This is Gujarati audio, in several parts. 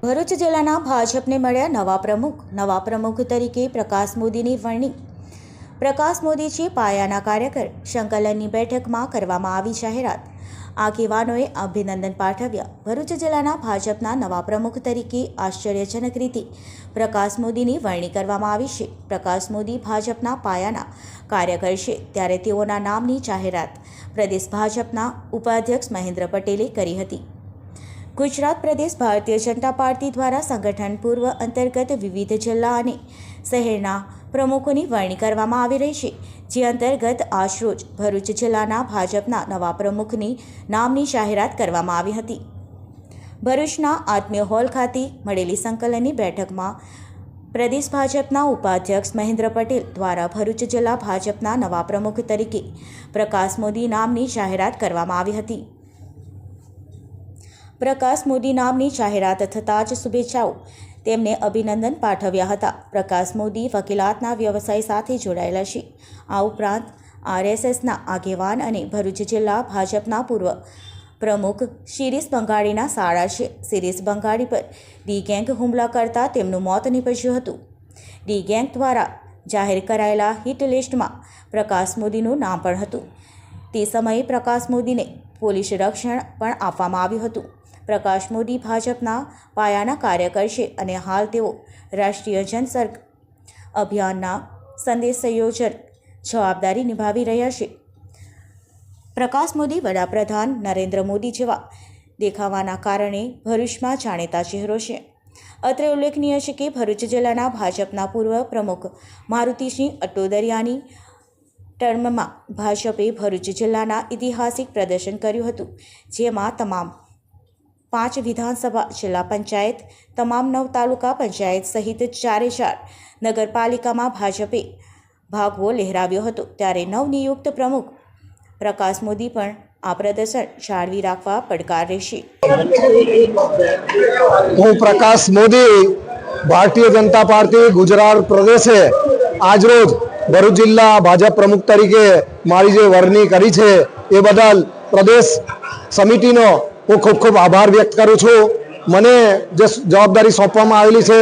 ભરૂચ જિલ્લાના ભાજપને મળ્યા નવા પ્રમુખ. નવા પ્રમુખ તરીકે પ્રકાશ મોદીની વરણી. પ્રકાશ મોદી છે પાયાના કાર્યકર. સંકલનની બેઠકમાં કરવામાં આવી જાહેરાત. આગેવાનોએ અભિનંદન પાઠવ્યા. ભરૂચ જિલ્લાના ભાજપના નવા પ્રમુખ તરીકે આશ્ચર્યજનક રીતે પ્રકાશ મોદીની વરણી કરવામાં આવી છે. પ્રકાશ મોદી ભાજપના પાયાના કાર્યકર છે. ત્યારે તેઓના નામની જાહેરાત પ્રદેશ ભાજપના ઉપાધ્યક્ષ મહેન્દ્ર પટેલે કરી હતી. ગુજરાત પ્રદેશ ભારતીય જનતા પાર્ટી દ્વારા સંગઠન પૂર્વ અંતર્ગત વિવિધ જિલ્લા અને શહેરના પ્રમુખોની વરણી કરવામાં આવી રહી છે, જે અંતર્ગત આજરોજ ભરૂચ જિલ્લાના ભાજપના નવા પ્રમુખની નામની જાહેરાત કરવામાં આવી હતી. ભરૂચના આત્મીય હોલ ખાતે મળેલી સંકલનની બેઠકમાં પ્રદેશ ભાજપના ઉપાધ્યક્ષ મહેન્દ્ર પટેલ દ્વારા ભરૂચ જિલ્લા ભાજપના નવા પ્રમુખ તરીકે પ્રકાશ મોદી નામની જાહેરાત કરવામાં આવી હતી. પ્રકાશ મોદી નામની જાહેરાત થતાં જ શુભેચ્છાઓ. તેમને અભિનંદન પાઠવ્યા હતા. પ્રકાશ મોદી વકીલાતના વ્યવસાય સાથે જોડાયેલા છે. આ ઉપરાંત આરએસએસના આગેવાન અને ભરૂચ જિલ્લા ભાજપના પૂર્વ પ્રમુખ શિરીષ બંગાળીના શાળા છે. શિરીષ બંગાળી પર ડી ગેંગ હુમલા કરતાં તેમનું મોત નીપજ્યું હતું. ડી ગેંગ દ્વારા જાહેર કરાયેલા હિટ લિસ્ટમાં પ્રકાશ મોદીનું નામ પણ હતું. તે સમયે પ્રકાશ મોદીને પોલીસ રક્ષણ પણ આપવામાં આવ્યું હતું. પ્રકાશ મોદી ભાજપના પાયાના કાર્યકર છે અને હાલ તેઓ રાષ્ટ્રીય જનસર્ગ અભિયાનના સંદેશ સંયોજન જવાબદારી નિભાવી રહ્યા છે. પ્રકાશ મોદી વડાપ્રધાન નરેન્દ્ર મોદી જેવા દેખાવાના કારણે ભરૂચમાં જાણીતા ચહેરો છે. અત્રે ઉલ્લેખનીય છે કે ભરૂચ જિલ્લાના ભાજપના પૂર્વ પ્રમુખ મારુતિસિંહ અટોદરિયાની ટર્મમાં ભાજપે ભરૂચ જિલ્લાના ઐતિહાસિક પ્રદર્શન કર્યું હતું, જેમાં તમામ પાંચ વિધાનસભા, જિલ્લા પંચાયત, તમામ નવ તાલુકા પંચાયત સહિત ચારે ચાર નગરપાલિકામાં ભાજપે ભાગવો લહેરાવ્યો હતો. ત્યારે નવનિયુક્ત પ્રમુખ પ્રકાશ મોદી પણ આ પ્રદર્શન જાળવી રાખવા પડકાર રહેશે. હું પ્રકાશ મોદી, ભારતીય જનતા પાર્ટી ગુજરાત પ્રદેશે આજરોજ ભરૂચ જિલ્લા ભાજપ પ્રમુખ તરીકે મારી જે વરણી કરી છે એ બદલ પ્રદેશ સમિતિનો હું ખૂબ ખૂબ આભાર વ્યક્ત કરું છું. મને જે જવાબદારી સોંપવામાં આવેલી છે,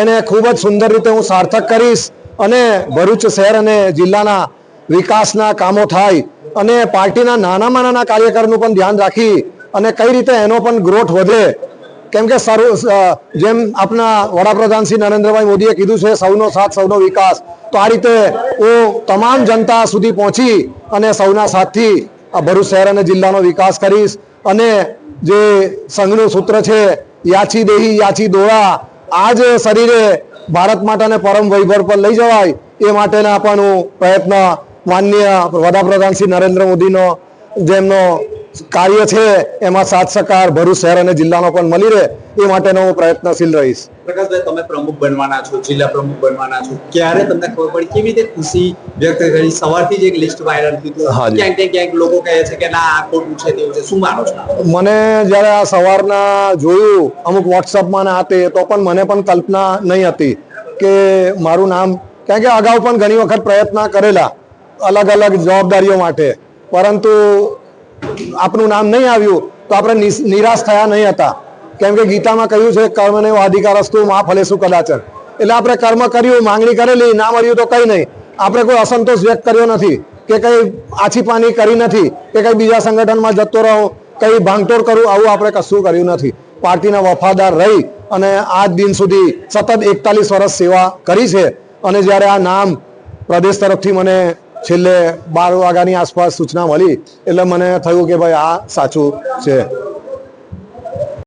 એને ખૂબ જ સુંદર રીતે હું સાર્થક કરીશ અને ભરૂચ શહેર અને જિલ્લાના વિકાસના કામો થાય અને પાર્ટીના નાનામાં નાના કાર્યકરનું પણ ધ્યાન રાખી અને કઈ રીતે એનો પણ ગ્રોથ વધે. કેમ કે જેમ આપણા વડાપ્રધાન શ્રી નરેન્દ્રભાઈ મોદીએ કીધું છે, સૌનો સાથ, સૌનો વિકાસ. તો આ રીતે હું તમામ જનતા સુધી પહોંચી અને સૌના સાથથી આ ભરૂચ શહેર અને જિલ્લાનો વિકાસ કરીશ અને જે સંઘનું સૂત્ર છે યાચી દેહી યાચી દોરા આ જ શરીરે ભારત માતાને પરમ વૈભવ પર લઈ જવાય એ માટેના પણ હું પ્રયત્ન માનનીય વડાપ્રધાન શ્રી નરેન્દ્ર મોદીનો, જેમનો કાર્ય છે એમાં સાથ સહકાર ભરૂચ શહેર અને જિલ્લાનો પણ મળી રહે એ માટેનો હું પ્રયત્નશીલ રહીશ. પ્રકાશભાઈ તમે પ્રમુખ બનવાના છો જિલ્લા પ્રમુખ બનવાના છો ક્યારે તમને ખબર પડી? કેવી રીતે ખુશી વ્યક્ત કરી? સવારથી જ એક લિસ્ટ વાયરલ થયું હાજી. ક્યાંક ક્યાંક લોકો કહે છે કે ના આ ખોટું છે તેવું છે. શું માનો છો મને જ્યારે આ સવારના જોયું અમુક વોટ્સઅપમાં ને તે તો પણ મને પણ કલ્પના નહીં હતી કે મારું નામ કારણ કે અગાઉ પણ ઘણી વખત પ્રયત્ન કરેલા અલગ અલગ જવાબદારીઓ માટે. પરંતુ આપનું નામ નહીં આવ્યું તો આપણે નિરાશ થયા નહીં હતા. કેમ કે ગીતામાં કહ્યું છે કર્મને અધિકાર અસ્તુ માં ફલે શું એટલે આપણે કર્મ કર્યું, માંગણી કરેલી, ના મળ્યું તો કંઈ નહીં. આપણે કોઈ અસંતોષ વ્યક્ત કર્યો નથી, કે કંઈ આછી પાની કરી નથી, કે કંઈ બીજા સંગઠનમાં જતો રહો, કંઈ ભાંગતોડ કરું, આવું આપણે કશું કર્યું નથી. પાર્ટીના વફાદાર રહી અને આજ દિન સુધી સતત એકતાલીસ વર્ષ સેવા કરી છે. અને જ્યારે આ નામ પ્રદેશ તરફથી મને છેલ્લે બાર વાગ્યાની આસપાસ સૂચના મળી એટલે મને થયું કે ભાઈ આ સાચું છે.